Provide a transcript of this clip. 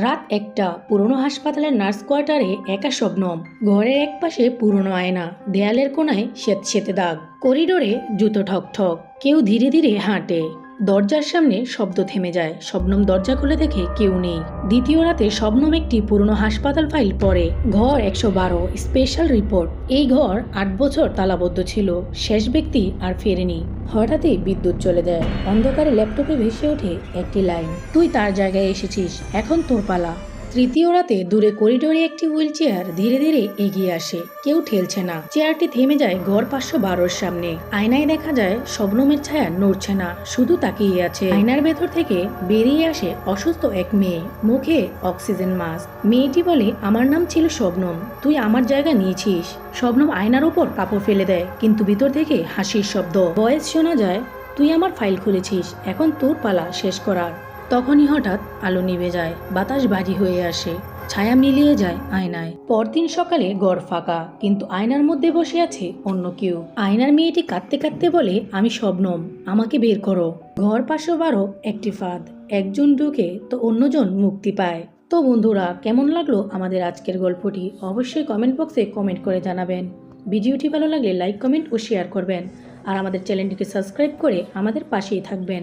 রাত একটা, পুরনো হাসপাতালের নার্স কোয়ার্টারে একা শবনম। ঘরের এক পাশে পুরনো আয়না, দেয়ালের কোনায় শ্বেত শ্বেতে দাগ। করিডোরে জুতো ঠক ঠক কেউ ধীরে ধীরে হাঁটে। দরজার সামনে শব্দ থেমে যায়। শবনম দরজা খুলে দেখে কেউ নেই। দ্বিতীয় রাতে শবনম একটি পুরনো হাসপাতাল ফাইল পড়ে। ঘর একশো বারো, স্পেশাল রিপোর্ট। এই ঘর আট বছর তালাবদ্ধ ছিল। শেষ ব্যক্তি আর ফেরেনি। হঠাৎই বিদ্যুৎ চলে যায়। অন্ধকারে ল্যাপটপে ভেসে ওঠে একটি লাইন। তুই তার জায়গায় এসেছিস। এখন তোর পালা। তৃতীয় রাতে দূরে করিডোরে একটি হুইল চেয়ার ধীরে ধীরে এগিয়ে আসে। কেউ ঠেলছে না। চেয়ারটি থেমে যায় ঘর পাঁচশো বারোর সামনে। আয়নায় দেখা যায় শবনমের ছায়া নড়ছে না, শুধু তাকিয়ে আছে। আয়নার ভেতর থেকে বেরিয়ে আসে অসুস্থ এক মেয়ে। মুখে অক্সিজেন মাস্ক। মেয়েটি বলে, আমার নাম ছিল শবনম তুই আমার জায়গা নিয়েছিস। শবনম আয়নার উপর কাপড় ফেলে দেয়, কিন্তু ভিতর থেকে হাসির শব্দ। বয়স শোনা যায়, তুই আমার ফাইল খুলেছিস। এখন তোর পালা শেষ করার। তখনই হঠাৎ আলো নিভে যায়, বাতাস ভারী হয়ে আসে, ছায়া মিলিয়ে যায় আয়নায়। পরদিন সকালে গড় ফাঁকা, কিন্তু আয়নার মধ্যে বসে আছে অন্য কেউ। আয়নার মেয়েটি কাঁদতে কাঁদতে বলে, আমি শবনম, আমাকে বের করো। ঘর পাশে বারো একটি ফাঁদ, একজন ঢুকে তো অন্যজন মুক্তি পায়। তো বন্ধুরা, কেমন লাগল আমাদের আজকের গল্পটি? অবশ্যই কমেন্ট বক্সে কমেন্ট করে জানাবেন। ভিডিওটি ভালো লাগলে লাইক কমেন্ট ও শেয়ার করবেন। আর আমাদের চ্যানেলটিকে সাবস্ক্রাইব করে আমাদের পাশেই থাকবেন।